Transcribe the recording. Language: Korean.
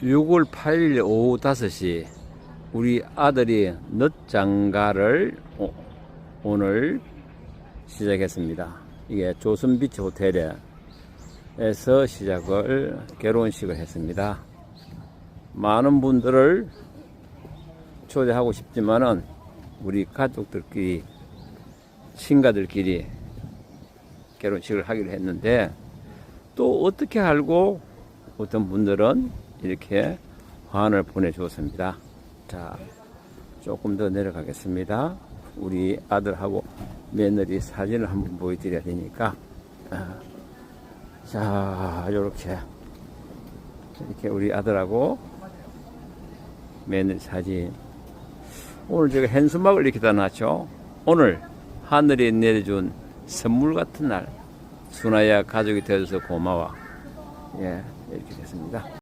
6월 8일 오후 5시 우리 아들이 늦장가를 오- 오늘 시작했습니다. 이게 조선비치 호텔에서 시작을 결혼식을 했습니다. 많은 분들을 초대하고 싶지만은 우리 가족들끼리 친가들끼리 결혼식을 하기로 했는데 또 어떻게 알고 어떤 분들은 이렇게 화환을 보내주었습니다. 자, 조금 더 내려가겠습니다. 우리 아들하고 며느리 사진을 한번 보여드려야 되니까. 아, 자, 이렇게. 이렇게 우리 아들하고 며느리 사진. 오늘 제가 현수막을 이렇게 다 놨죠. 오늘 하늘이 내려준 선물 같은 날. 순아야 가족이 되어줘서 고마워. 예, 이렇게 됐습니다.